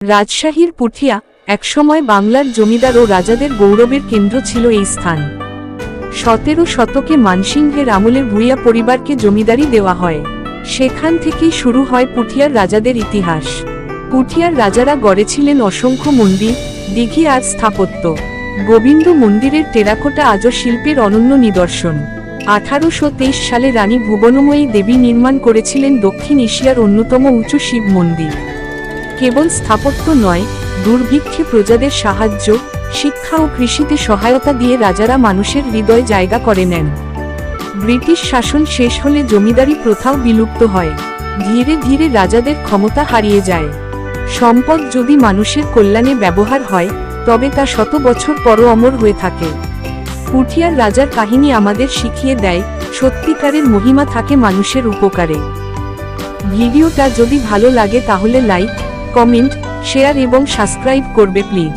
রাজশাহীর পুঠিয়া একসময় বাংলার জমিদার ও রাজাদের গৌরবের কেন্দ্র ছিল এই স্থান। সতেরো শতকে মানসিংহের আমলে ভূঁইয়া পরিবারকে জমিদারি দেওয়া হয়। সেখান থেকেই শুরু হয় পুঠিয়ার রাজাদের ইতিহাস। পুঠিয়ার রাজারা গড়েছিলেন অসংখ্য মন্দির, দিঘি আর স্থাপত্য। গোবিন্দ মন্দিরের টেরাকোটা আজও শিল্পের অনন্য নিদর্শন। আঠারোশো তেইশ সালে রানী ভুবনময়ী দেবী নির্মাণ করেছিলেন দক্ষিণ এশিয়ার অন্যতম উঁচু শিব মন্দির। কেবল স্থাপত্য নয়, দুর্ভিক্ষে প্রজাদের সাহায্য, শিক্ষা ও কৃষিতে সহায়তা দিয়ে রাজারা মানুষের হৃদয় জায়গা করে নেন। ব্রিটিশ শাসন শেষ হলে জমিদারি প্রথাও বিলুপ্ত হয়। ধীরে ধীরে রাজাদের ক্ষমতা হারিয়ে যায়। সম্পদ যদি মানুষের কল্যাণে ব্যবহার হয়, তবে তা শত বছর পরও অমর হয়ে থাকে। পুঠিয়ার রাজার কাহিনী আমাদের শিখিয়ে দেয়, সত্যিকারের মহিমা থাকে মানুষের উপকারে। ভিডিওটা যদি ভালো লাগে তাহলে লাইক কমেন্ট শেয়ার এবং সাবস্ক্রাইব করবে প্লিজ।